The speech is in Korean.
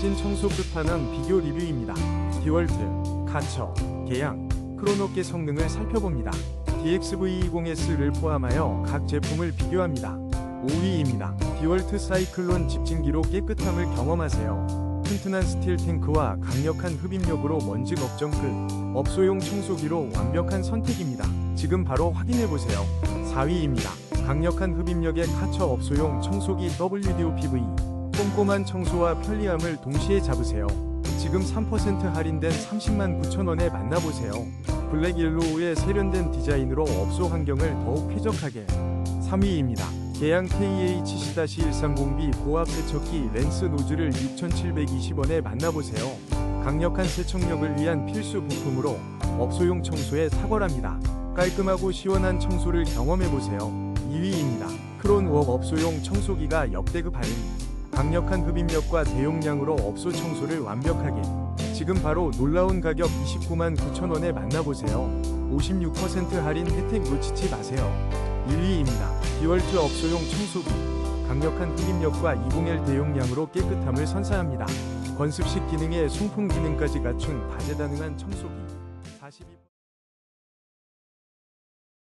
멋진 청소 끝판왕 비교 리뷰입니다. 디월트, 카처, 계양, 크로노께 성능을 살펴봅니다. DXV20S를 포함하여 각 제품을 비교합니다. 5위입니다. 디월트 사이클론 집진기로 깨끗함을 경험하세요. 튼튼한 스틸 탱크와 강력한 흡입력으로 먼지 걱정 끝. 업소용 청소기로 완벽한 선택입니다. 지금 바로 확인해보세요. 4위입니다. 강력한 흡입력의 카처 업소용 청소기 WDOPV. 꼼꼼한 청소와 편리함을 동시에 잡으세요. 지금 3% 할인된 30만 9천원에 만나보세요. 블랙 옐로우의 세련된 디자인으로 업소 환경을 더욱 쾌적하게. 3위입니다. 계양 KH-130B 고압 세척기 렌스 노즐을 6,720원에 만나보세요. 강력한 세척력을 위한 필수 부품으로 업소용 청소에 탁월합니다. 깔끔하고 시원한 청소를 경험해보세요. 2위입니다. 크론웍 업소용 청소기가 역대급 할인. 강력한 흡입력과 대용량으로 업소 청소를 완벽하게. 지금 바로 놀라운 가격 29만 9천원에 만나보세요. 56% 할인 혜택 놓치지 마세요. 1위입니다. 디월트 업소용 청소기. 강력한 흡입력과 20L 대용량으로 깨끗함을 선사합니다. 건습식 기능에 송풍 기능까지 갖춘 다재다능한 청소기. 42